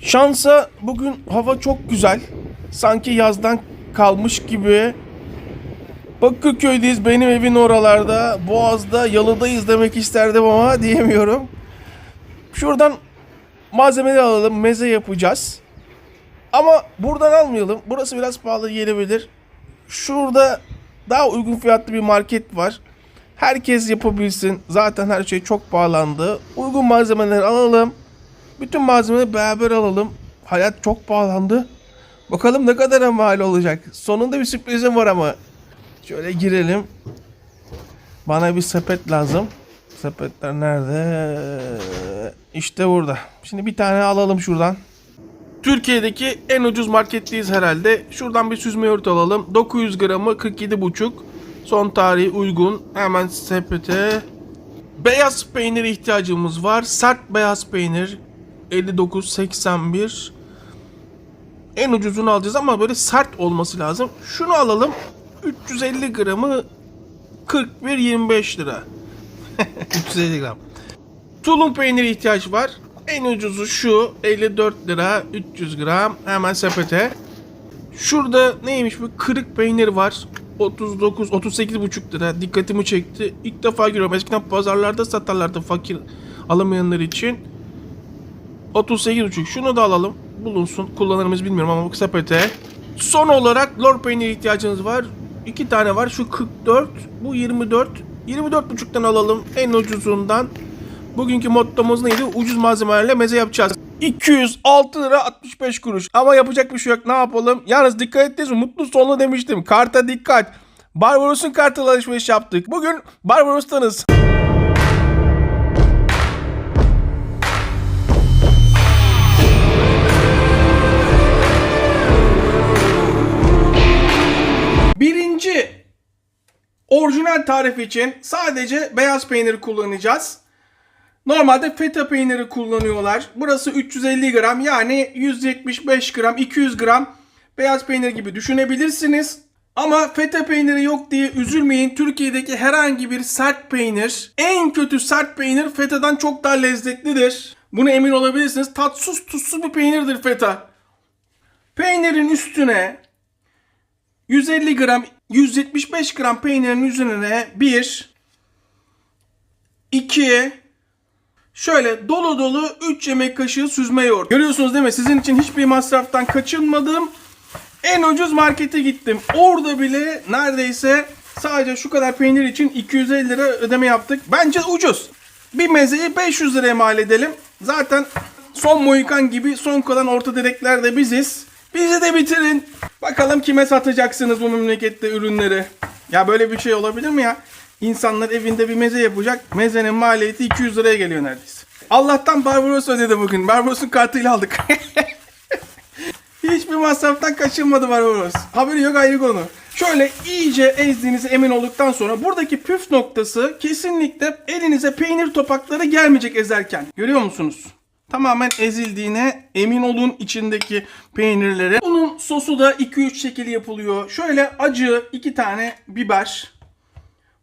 Şansa bugün hava çok güzel. Sanki yazdan kalmış gibi. Bakırköy'deyiz benim evin oralarda. Boğaz'da yalıdayız demek isterdim ama diyemiyorum. Şuradan malzemeleri alalım. Meze yapacağız. Ama buradan almayalım. Burası biraz pahalı gelebilir. Şurada daha uygun fiyatlı bir market var. Herkes yapabilsin. Zaten her şey çok pahalandı. Uygun malzemeleri alalım. Bütün malzemeleri beraber alalım. Hayat çok pahalandı. Bakalım ne kadar mal olacak. Sonunda bir sürprizim var ama. Şöyle girelim. Bana bir sepet lazım. Sepetler nerede? İşte burada. Şimdi bir tane alalım şuradan. Türkiye'deki en ucuz marketteyiz herhalde. Şuradan bir süzme yoğurt alalım. 900 gramı 47,5. Son tarihi uygun. Hemen sepete. Beyaz peynir ihtiyacımız var. Sert beyaz peynir 59.81. En ucuzunu alacağız ama böyle sert olması lazım. Şunu alalım. 350 gramı 41.25 lira. 350 gram. Tulum peyniri ihtiyaç var. En ucuzu şu 54 lira 300 gram hemen sepete. Şurada neymiş bu kırık peynir var. 39 38 buçuk lira dikkatimi çekti. İlk defa görüyorum. Eskiden pazarlarda satarlardı fakir alamayanlar için. 38 buçuk. Şunu da alalım. Bulunsun. Kullanır mıyız bilmiyorum ama bu sepete. Son olarak lor peynir ihtiyacınız var. İki tane var. Şu 44. Bu 24. 24 buçuktan alalım. En ucuzundan. Bugünkü mottomuz neydi? Ucuz malzemelerle meze yapacağız. 206 lira 65 kuruş. Ama yapacak bir şey yok. Ne yapalım? Yalnız dikkat ettiniz mi? Mutlu sonlu demiştim. Karta dikkat. Barbaros'un kartıyla alışveriş yaptık. Bugün Barbaros'tanız. Orijinal tarif için sadece beyaz peyniri kullanacağız. Normalde feta peyniri kullanıyorlar. Burası 350 gram yani 175 gram 200 gram beyaz peynir gibi düşünebilirsiniz. Ama feta peyniri yok diye üzülmeyin. Türkiye'deki herhangi bir sert peynir, en kötü sert peynir fetadan çok daha lezzetlidir. Buna emin olabilirsiniz. Tatsız tuzsuz bir peynirdir feta. Peynirin üstüne 150 gram 175 gram peynirin üzerine 1 2 Şöyle dolu dolu 3 yemek kaşığı süzme yoğurt. Görüyorsunuz değil mi? Sizin için hiçbir masraftan kaçınmadım. En ucuz markete gittim. Orada bile neredeyse sadece şu kadar peynir için 250 lira ödeme yaptık. Bence ucuz. Bir mezeyi 500 liraya mal edelim. Zaten son Mohikan gibi son kalan orta direkler biziz. Bizi de bitirin. Bakalım kime satacaksınız bu memlekette ürünleri. Ya böyle bir şey olabilir mi ya? İnsanlar evinde bir meze yapacak. Mezenin maliyeti 200 liraya geliyor neredeyse. Allah'tan Barbaros ödedi bugün. Barbaros'un kartıyla aldık. Hiçbir masraftan kaçınmadı Barbaros. Haberi yok ayrı konu. Şöyle iyice ezdiğinize emin olduktan sonra buradaki püf noktası kesinlikle elinize peynir topakları gelmeyecek ezerken. Görüyor musunuz? Tamamen ezildiğine emin olun içindeki peynirleri. Bunun sosu da 2-3 şekil yapılıyor. Şöyle acı 2 tane biber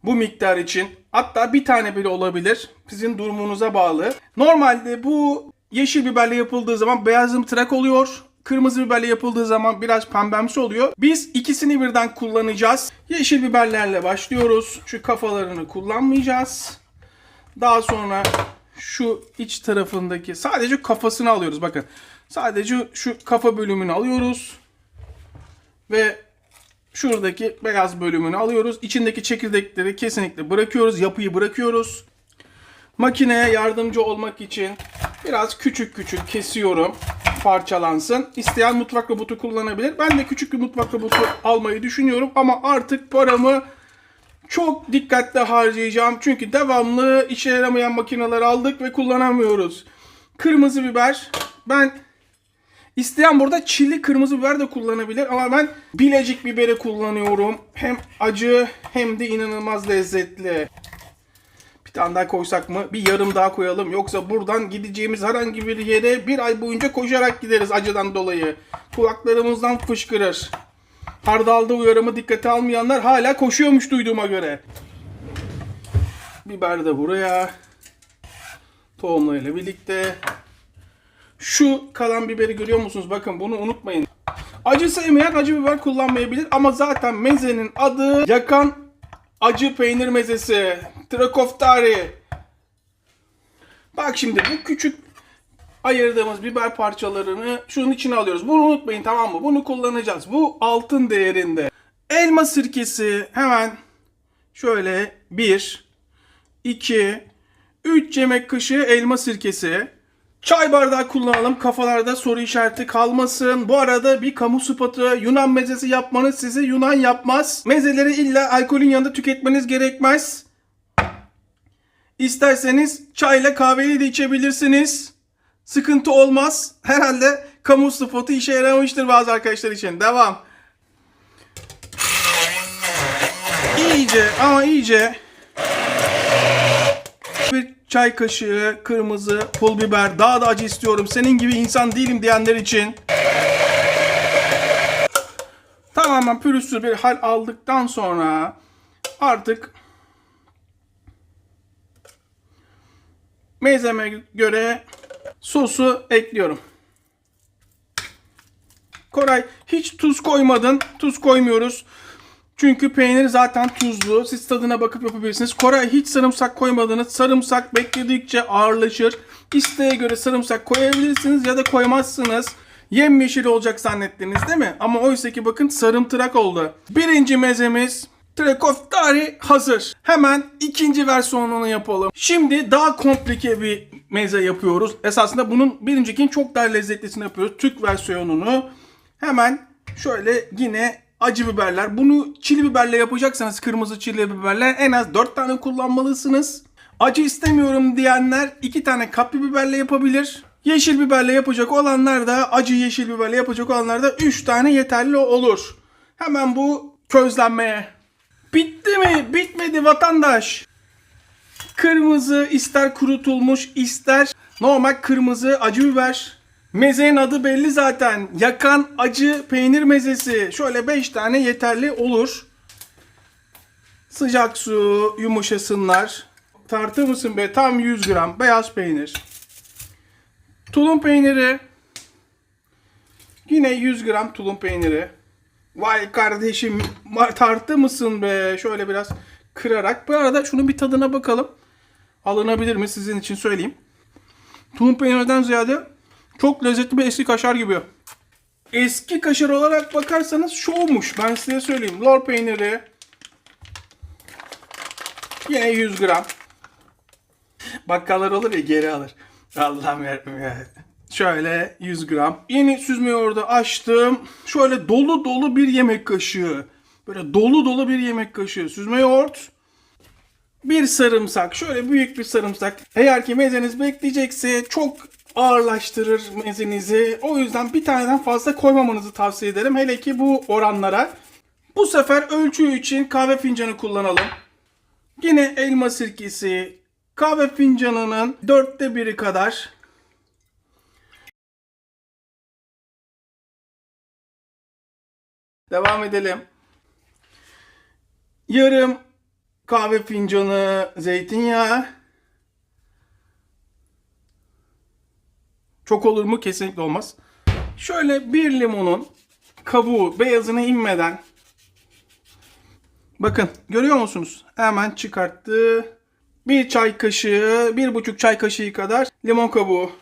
bu miktar için. Hatta bir tane bile olabilir. Sizin durumunuza bağlı. Normalde bu yeşil biberle yapıldığı zaman beyazımtırak oluyor. Kırmızı biberle yapıldığı zaman biraz pembemsi oluyor. Biz ikisini birden kullanacağız. Yeşil biberlerle başlıyoruz. Şu kafalarını kullanmayacağız. Daha sonra şu iç tarafındaki sadece kafasını alıyoruz. Bakın sadece şu kafa bölümünü alıyoruz. Ve şuradaki beyaz bölümünü alıyoruz. İçindeki çekirdekleri kesinlikle bırakıyoruz. Yapıyı bırakıyoruz. Makineye yardımcı olmak için biraz küçük küçük kesiyorum. Parçalansın. İsteyen mutfak robotu kullanabilir. Ben de küçük bir mutfak robotu almayı düşünüyorum. Ama artık paramı çok dikkatli harcayacağım. Çünkü devamlı işe yaramayan makineler aldık ve kullanamıyoruz. Kırmızı biber. Ben isteyen burada çilli kırmızı biber de kullanabilir. Ama ben bilecik biberi kullanıyorum. Hem acı hem de inanılmaz lezzetli. Bir tane daha koysak mı? Bir yarım daha koyalım. Yoksa buradan gideceğimiz herhangi bir yere bir ay boyunca koşarak gideriz acıdan dolayı. Kulaklarımızdan fışkırır. Hardalda uyarımı dikkate almayanlar hala koşuyormuş duyduğuma göre. Biber de buraya. Tohumlarıyla birlikte. Şu kalan biberi görüyor musunuz? Bakın bunu unutmayın. Acı sevmeyen acı biber kullanmayabilir ama zaten mezenin adı yakan acı peynir mezesi. Trakoftari. Bak şimdi bu küçük ayırdığımız biber parçalarını şunun içine alıyoruz. Bunu unutmayın tamam mı? Bunu kullanacağız. Bu altın değerinde. Elma sirkesi hemen şöyle 1, 2, 3 yemek kaşığı elma sirkesi. Çay bardağı kullanalım. Kafalarda soru işareti kalmasın. Bu arada bir kamu spotu Yunan mezesi yapmanız sizi Yunan yapmaz. Mezeleri illa alkolün yanında tüketmeniz gerekmez. İsterseniz çayla kahveyle de içebilirsiniz. Sıkıntı olmaz. Herhalde kamu spotu işe yaramıştır bazı arkadaşlar için. Devam. İyice ama iyice bir çay kaşığı kırmızı pul biber daha da acı istiyorum. Senin gibi insan değilim diyenler için. Tamamen pürüzsüz bir hal aldıktan sonra artık mezeme göre sosu ekliyorum. Koray hiç tuz koymadın. Tuz koymuyoruz. Çünkü peynir zaten tuzlu. Siz tadına bakıp yapabilirsiniz. Koray hiç sarımsak koymadınız. Sarımsak bekledikçe ağırlaşır. İsteğe göre sarımsak koyabilirsiniz ya da koymazsınız. Yemyeşil olacak zannettiniz değil mi? Ama oysa ki bakın sarımtırak oldu. Birinci mezemiz Trekoftari hazır. Hemen ikinci versiyonunu yapalım. Şimdi daha komplike bir meze yapıyoruz. Esasında bunun birincikinin çok daha lezzetlisini yapıyoruz. Türk versiyonunu. Hemen şöyle yine acı biberler. Bunu çili biberle yapacaksanız kırmızı çili biberle en az 4 tane kullanmalısınız. Acı istemiyorum diyenler 2 tane kapya biberle yapabilir. Yeşil biberle yapacak olanlar da acı yeşil biberle yapacak olanlar da 3 tane yeterli olur. Hemen bu közlenmeye. Bitti mi? Bitmedi vatandaş. Kırmızı ister kurutulmuş ister normal kırmızı acı biber. Mezenin adı belli zaten. Yakan acı peynir mezesi. Şöyle 5 tane yeterli olur. Sıcak su yumuşasınlar. Tartır mısın be? Tam 100 gram beyaz peynir. Tulum peyniri. Yine 100 gram tulum peyniri. Vay kardeşim tartı mısın be? Şöyle biraz kırarak. Bu arada şunun bir tadına bakalım. Alınabilir mi sizin için söyleyeyim. Tulum peynirden ziyade çok lezzetli bir eski kaşar gibi. Eski kaşar olarak bakarsanız şu olmuş. Ben size söyleyeyim. Lor peyniri. Yine 100 gram. Bakkallar olur ya geri alır. Allah'ım yarabbim ya. Şöyle 100 gram. Yeni süzme yoğurdu açtım. Şöyle dolu dolu bir yemek kaşığı. Böyle dolu dolu bir yemek kaşığı süzme yoğurt. Bir sarımsak. Şöyle büyük bir sarımsak. Eğer ki mezeniz bekleyecekse çok ağırlaştırır mezenizi. O yüzden bir taneden fazla koymamanızı tavsiye ederim. Hele ki bu oranlara. Bu sefer ölçü için kahve fincanı kullanalım. Yine elma sirkesi kahve fincanının dörtte biri kadar. Devam edelim. Yarım kahve fincanı zeytinyağı. Çok olur mu? Kesinlikle olmaz. Şöyle bir limonun kabuğu beyazına inmeden Bakın görüyor musunuz? Hemen çıkarttı. Bir çay kaşığı, bir buçuk çay kaşığı kadar limon kabuğu.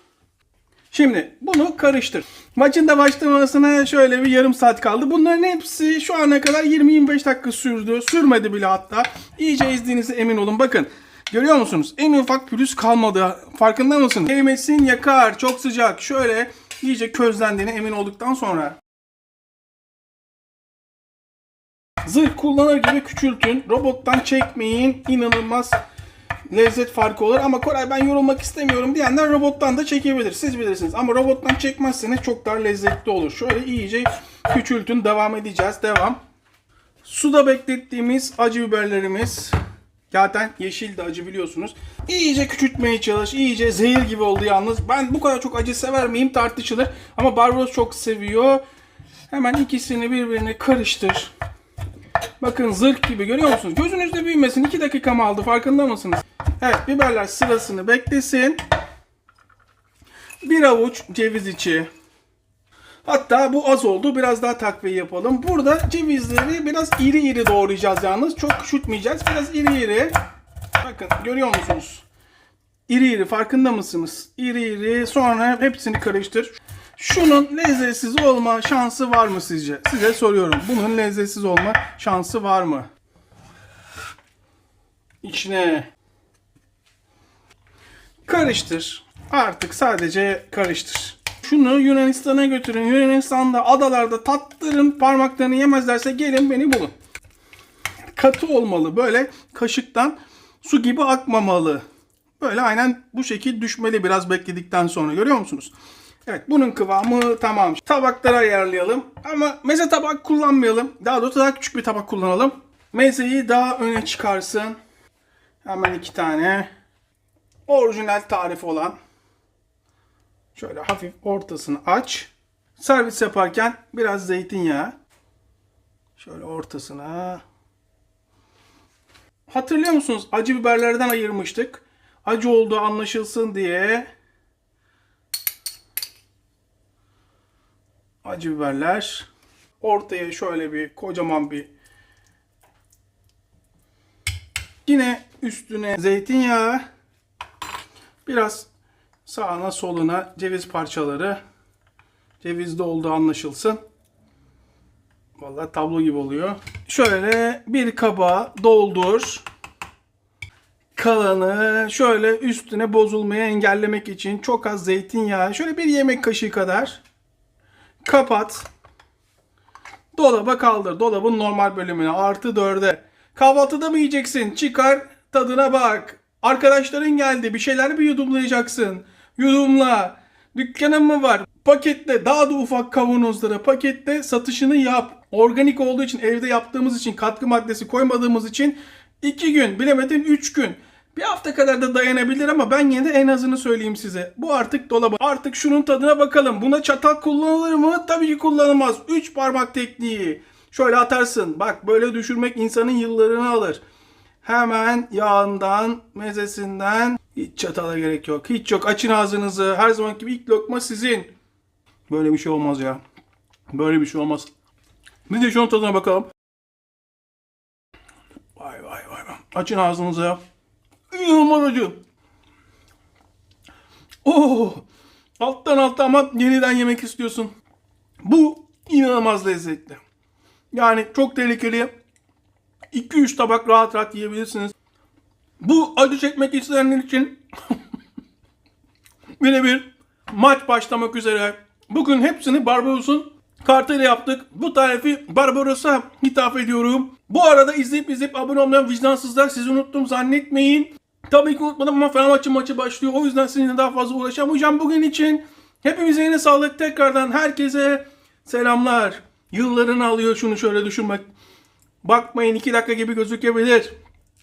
Şimdi bunu karıştır. Maçın da başlamasına şöyle bir yarım saat kaldı. Bunların hepsi şu ana kadar 20-25 dakika sürdü. Sürmedi bile hatta. İyice ezdiğinize emin olun. Bakın görüyor musunuz? En ufak pürüz kalmadı. Farkında mısınız? Değmesin yakar. Çok sıcak. Şöyle iyice közlendiğine emin olduktan sonra Zırh kullanır gibi küçültün. Robottan çekmeyin. İnanılmaz lezzet farkı olur. Ama Koray ben yorulmak istemiyorum diyenler robottan da çekebilir. Siz bilirsiniz. Ama robottan çekmezseniz çok daha lezzetli olur. Şöyle iyice küçültün. Devam edeceğiz. Devam. Suda beklettiğimiz acı biberlerimiz. Zaten yeşil de acı biliyorsunuz. İyice küçültmeye çalış. İyice zehir gibi oldu yalnız. Ben bu kadar çok acı sever miyim tartışılır. Ama Barbaros çok seviyor. Hemen ikisini birbirine karıştır. Bakın zırh gibi görüyor musunuz? Gözünüzde büyümesin. 2 dakika mı aldı farkında mısınız? Evet biberler sırasını beklesin. Bir avuç ceviz içi. Hatta bu az oldu. Biraz daha takviye yapalım. Burada cevizleri biraz iri iri doğrayacağız yalnız. Çok küçültmeyeceğiz. Biraz iri iri. Bakın görüyor musunuz? İri iri farkında mısınız? İri iri sonra hepsini karıştır. Şunun lezzetsiz olma şansı var mı sizce? Size soruyorum. Bunun lezzetsiz olma şansı var mı? İçine karıştır. Artık sadece karıştır. Şunu Yunanistan'a götürün. Yunanistan'da adalarda tattırın. Parmaklarını yemezlerse gelin beni bulun. Katı olmalı. Böyle kaşıktan su gibi akmamalı. Böyle aynen bu şekil düşmeli biraz bekledikten sonra. Görüyor musunuz? Evet bunun kıvamı tamam. Tabaklara ayarlayalım. Ama meze tabak kullanmayalım. Daha doğrusu daha küçük bir tabak kullanalım. Mezeyi daha öne çıkarsın. Hemen iki tane. Orijinal tarif olan. Şöyle hafif ortasını aç. Servis yaparken biraz zeytinyağı. Şöyle ortasına. Hatırlıyor musunuz? Acı biberlerden ayırmıştık. Acı olduğu anlaşılsın diye. Acı biberler. Ortaya şöyle bir kocaman bir Yine üstüne zeytinyağı. Biraz sağına soluna ceviz parçaları. Cevizde olduğu anlaşılsın. Vallahi tablo gibi oluyor. Şöyle bir kaba doldur. Kalanı şöyle üstüne bozulmaya engellemek için çok az zeytinyağı, şöyle bir yemek kaşığı kadar kapat. Dolaba kaldır. Dolabın normal bölümüne artı dörde. Kahvaltıda mı yiyeceksin? Çıkar tadına bak. Arkadaşların geldi. Bir şeyler mi yudumlayacaksın? Yudumla. Dükkanın mı var? Paketle daha da ufak kavanozlara paketle satışını yap. Organik olduğu için evde yaptığımız için katkı maddesi koymadığımız için 2 gün bilemedin 3 gün. Bir hafta kadar da dayanabilir ama ben yine de en azını söyleyeyim size. Bu artık dolaba. Artık şunun tadına bakalım. Buna çatal kullanılır mı? Tabii ki kullanılmaz. 3 parmak tekniği. Şöyle atarsın. Bak böyle düşürmek insanın yıllarını alır. Hemen yağından, mezesinden hiç çatala gerek yok. Hiç yok. Açın ağzınızı. Her zaman gibi ilk lokma sizin. Böyle bir şey olmaz ya. Böyle bir şey olmaz. Bir de şunun tadına bakalım. Vay vay vay. Açın ağzınızı ya. İnanılmaz acı. Oo, alttan alta ama yeniden yemek istiyorsun. Bu inanılmaz lezzetli. Yani çok tehlikeli. 2-3 tabak rahat rahat yiyebilirsiniz. Bu acı çekmek isteyenler için birebir maç başlamak üzere. Bugün hepsini Barbaros'un kartıyla yaptık. Bu tarifi Barbaros'a hitap ediyorum. Bu arada izleyip izleyip abone olmayan vicdansızlar sizi unuttum zannetmeyin. Tabii ki unutmadım ama Fenerbahçe maçı başlıyor. O yüzden sizinle daha fazla uğraşamayacağım bugün için. Hepimize yine sağlık. Tekrardan herkese selamlar. Yıllarını alıyor şunu şöyle düşünmek. Bakmayın iki dakika gibi gözükebilir.